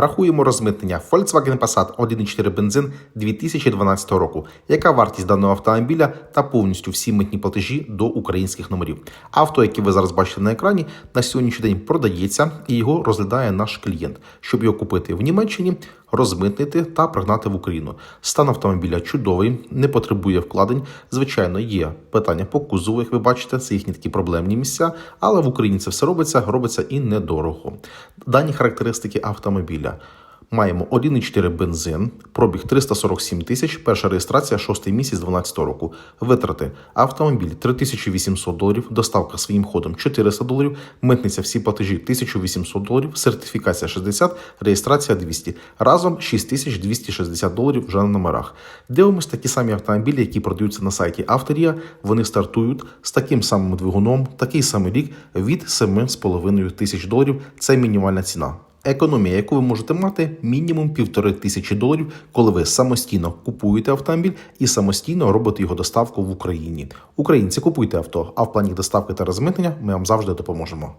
Рахуємо розмитнення Volkswagen Passat 1.4 бензин 2012 року. Яка вартість даного автомобіля та повністю всі митні платежі до українських номерів? Авто, яке ви зараз бачите на екрані, на сьогоднішній день продається і його розглядає наш клієнт, щоб його купити в Німеччині, розмитнити та пригнати в Україну. Стан автомобіля чудовий, не потребує вкладень. Звичайно, є питання по кузову, як ви бачите, це їхні такі проблемні місця, але в Україні це все робиться, робиться і недорого. Дані характеристики автомобіля. Маємо 1,4 бензин, пробіг 347 тисяч, перша реєстрація 6 місяць 12 року. Витрати автомобіль 3800 доларів, доставка своїм ходом 400 доларів, митниця всі платежі 1800 доларів, сертифікація 60, реєстрація 200. Разом 6260 доларів вже на номерах. Дивимось такі самі автомобілі, які продаються на сайті Авторія. Вони стартують з таким самим двигуном, такий самий рік від 7,5 тисяч доларів. Це мінімальна ціна. Економія, яку ви можете мати, мінімум півтори тисячі доларів, коли ви самостійно купуєте автомобіль і самостійно робите його доставку в Україні. Українці купуйте авто, а в плані доставки та розмитнення ми вам завжди допоможемо.